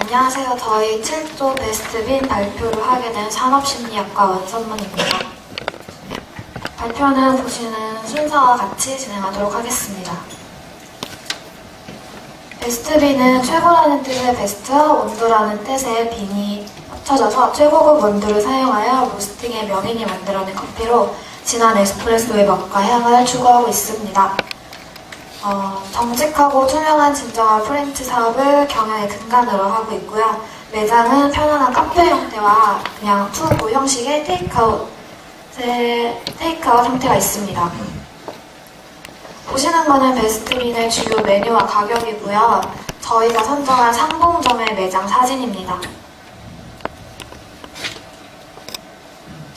안녕하세요. 저희 7조 베스트빈 발표를 하게 된 산업심리학과 원선문입니다. 발표는 보시는 순서와 같이 진행하도록 하겠습니다. 베스트빈은 최고라는 뜻의 베스트와 원두라는 뜻의 빈이 합쳐져서 최고급 원두를 사용하여 로스팅의 명인이 만들어낸 커피로 진한 에스프레소의 맛과 향을 추구하고 있습니다. 어, 정직하고 투명한 진정한 프렌치 사업을 경영의 근간으로 하고 있고요. 매장은 편안한 카페 형태와 그냥 투고 형식의 테이크아웃, 테이크아웃 형태가 있습니다. 보시는 거는 베스트빈의 주요 메뉴와 가격이고요. 저희가 선정한 상봉점의 매장 사진입니다.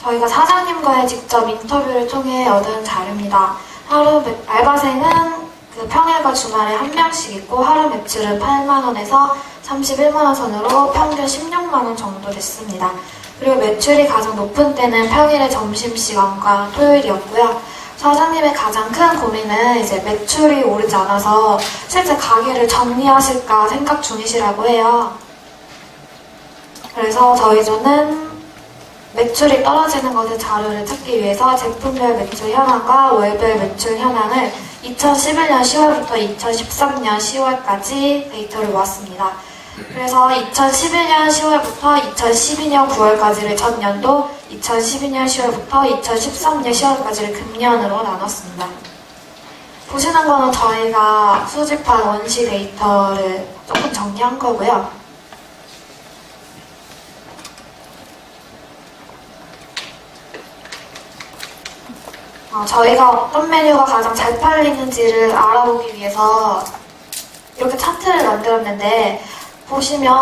저희가 사장님과의 직접 인터뷰를 통해 얻은 자료입니다. 하루 매- 알바생은 그 평일과 주말에 한 명씩 있고 하루 매출은 8만 원에서 31만 원 선으로 평균 16만 원 정도 됐습니다. 그리고 매출이 가장 높은 때는 평일의 점심시간과 토요일이었고요. 사장님의 가장 큰 고민은 이제 매출이 오르지 않아서 실제 가게를 정리하실까 생각 중이시라고 해요. 그래서 저희 조는 매출이 떨어지는 것의 자료를 찾기 위해서 제품별 매출 현황과 월별 매출 현황을 2011년 10월부터 2013년 10월까지 데이터를 모았습니다. 그래서 2011년 10월부터 2012년 9월까지를 전년도, 2012년 10월부터 2013년 10월까지를 금년으로 나눴습니다. 보시는 거는 저희가 수집한 원시 데이터를 조금 정리한 거고요. 어, 저희가 어떤 메뉴가 가장 잘 팔리는지를 알아보기 위해서 이렇게 차트를 만들었는데 보시면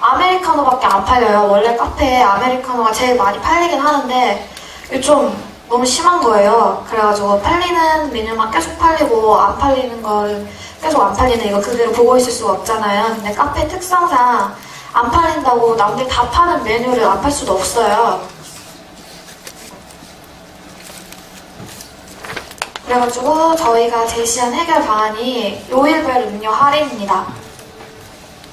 아메리카노밖에 안 팔려요. 원래 카페에 아메리카노가 제일 많이 팔리긴 하는데 이게 좀 너무 심한 거예요. 그래가지고 팔리는 메뉴만 계속 팔리고 안 팔리는 거를 계속 안 팔리는 이거 그대로 보고 있을 수가 없잖아요. 근데 카페 특성상 안 팔린다고 남들 다 파는 메뉴를 안 팔 수도 없어요. 그래가지고 저희가 제시한 해결 방안이 요일별 음료 할인입니다.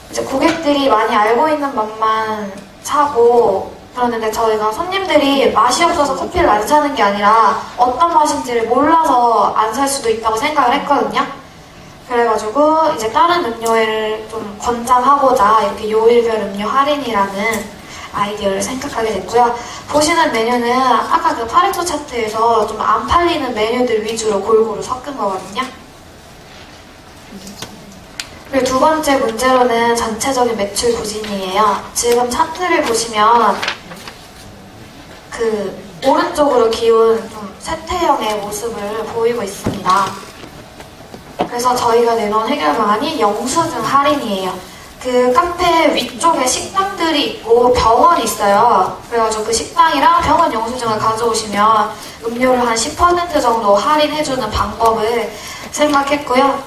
이제 고객들이 많이 알고 있는 맛만 사고 그러는데 저희가 손님들이 맛이 없어서 커피를 안 사는 게 아니라 어떤 맛인지를 몰라서 안 살 수도 있다고 생각을 했거든요. 그래가지고 이제 다른 음료를 좀 권장하고자 이렇게 요일별 음료 할인이라는 아이디어를 생각하게 됐고요. 보시는 메뉴는 아까 그 파레토 차트에서 좀 안 팔리는 메뉴들 위주로 골고루 섞은 거거든요. 그리고 두 번째 문제로는 전체적인 매출 부진이에요. 지금 차트를 보시면 그 오른쪽으로 기운 좀 쇠퇴형의 모습을 보이고 있습니다. 그래서 저희가 내놓은 해결 방안이 영수증 할인이에요. 그 카페 위쪽에 식당들이 있고 병원이 있어요. 그래가지고 그 식당이랑 병원 영수증을 가져오시면 음료를 한 10% 정도 할인해주는 방법을 생각했고요.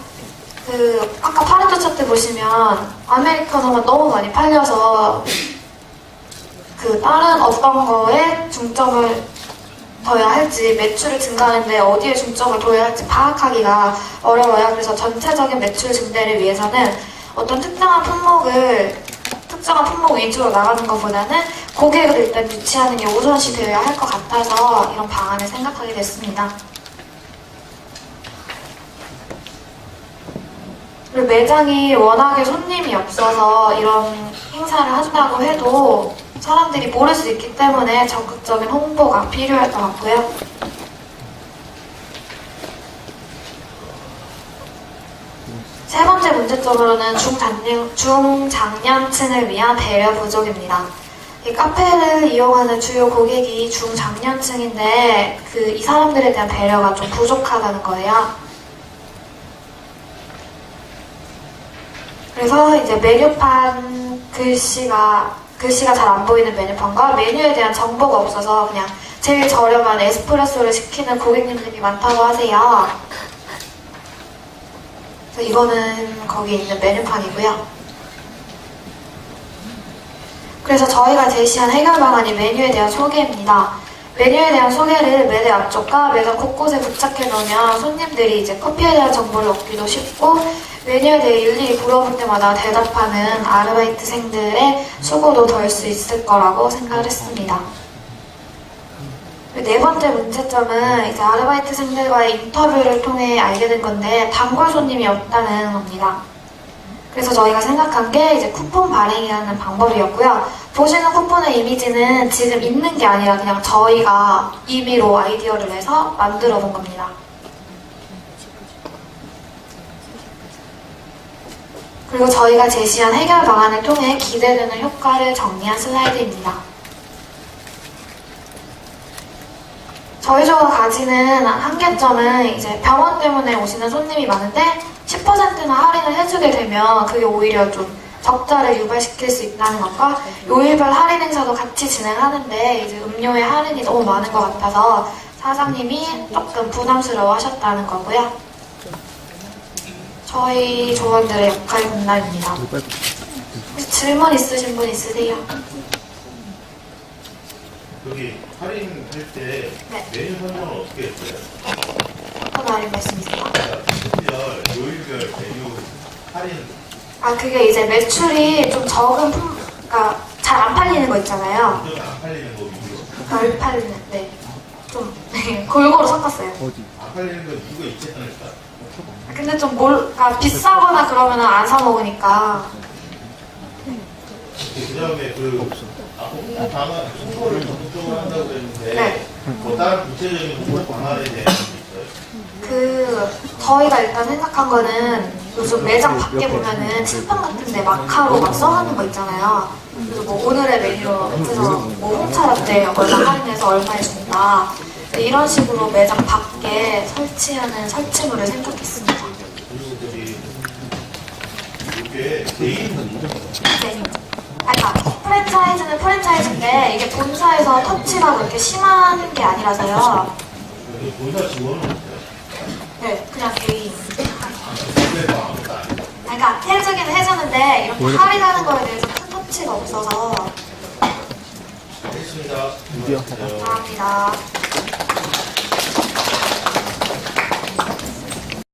그 아까 파레토 차트 보시면 아메리카노가 너무 많이 팔려서 그 다른 어떤 거에 중점을 둬야 할지 매출을 증가하는데 어디에 중점을 둬야 할지 파악하기가 어려워요. 그래서 전체적인 매출 증대를 위해서는 어떤 특정한 품목을 특정한 품목 위주로 나가는 것보다는 고객을 일단 유치하는 게 우선시 되어야 할 것 같아서 이런 방안을 생각하게 됐습니다. 그리고 매장이 워낙에 손님이 없어서 이런 행사를 한다고 해도 사람들이 모를 수 있기 때문에 적극적인 홍보가 필요할 것 같고요. 세 번째 문제점으로는 중장년, 중장년층을 위한 배려 부족입니다. 이 카페를 이용하는 주요 고객이 중장년층인데 그 이 사람들에 대한 배려가 좀 부족하다는 거예요. 그래서 이제 메뉴판 글씨가 글씨가 잘 안 보이는 메뉴판과 메뉴에 대한 정보가 없어서 그냥 제일 저렴한 에스프레소를 시키는 고객님들이 많다고 하세요. 그래서 이거는 거기 있는 메뉴판이고요. 그래서 저희가 제시한 해결 방안이 메뉴에 대한 소개입니다. 메뉴에 대한 소개를 매대 앞쪽과 매장 곳곳에 부착해 놓으면 손님들이 이제 커피에 대한 정보를 얻기도 쉽고 메뉴에 대해 일일이 물어볼 때마다 대답하는 아르바이트생들의 수고도 덜 수 있을 거라고 생각을 했습니다. 네 번째 문제점은 이제 아르바이트생들과의 인터뷰를 통해 알게 된 건데 단골 손님이 없다는 겁니다. 그래서 저희가 생각한 게 이제 쿠폰 발행이라는 방법이었고요. 보시는 쿠폰의 이미지는 지금 있는 게 아니라 그냥 저희가 임의로 아이디어를 내서 만들어 본 겁니다. 그리고 저희가 제시한 해결 방안을 통해 기대되는 효과를 정리한 슬라이드입니다. 저희 조가 가지는 한계점은 이제 병원 때문에 오시는 손님이 많은데 10%나 할인을 해주게 되면 그게 오히려 좀 적자를 유발시킬 수 있다는 것과 요일별 할인 행사도 같이 진행하는데 이제 음료의 할인이 너무 많은 것 같아서 사장님이 조금 부담스러워 하셨다는 거고요. 저희 조원들의 역할 분담입니다. 혹시 질문 있으신 분 있으세요? 여기 할인할 때 네. 메뉴 선정은 어떻게 했어요? 어떤 할인 말씀이세요? 특별, 요일별 메뉴 할인 아 그게 이제 매출이 좀 적은 품, 그러니까 잘 안 팔리는 거 있잖아요. 어떤 안 팔리는 거 위주로 덜 팔리는, 네. 좀 골고루 섞었어요. 안 팔리는 건 이유가 있지 않을까? 근데 좀 몰, 그러니까 비싸거나 그러면 안 사 먹으니까. 그 다음에 그 아까 방안 홍보를 적극적으로 한다고 그랬는데 네. 뭐 다른 구체적인 홍보 방안에 있어요? 그 저희가 일단 생각한 거는 요즘 매장 밖에 보면은 칠판 같은데 마카로 막 써놓는 거 있잖아요. 그래서 뭐 오늘의 메뉴 해서 뭐 홍차 라떼 얼마 할인해서 얼마에 준다. 이런 식으로 매장 밖에 설치하는 설치물을 생각했습니다. 이게 개인 네. 아, 그러니까 프랜차이즈는 프랜차이즈인데 이게 본사에서 터치가 그렇게 심한 게 아니라서요. 본사 없어요. 네, 그냥 개인. 그러니까 해주긴 해주는데 이렇게 할인하는 거에 대해서 큰 터치가 없어서 알겠습니다. 감사합니다.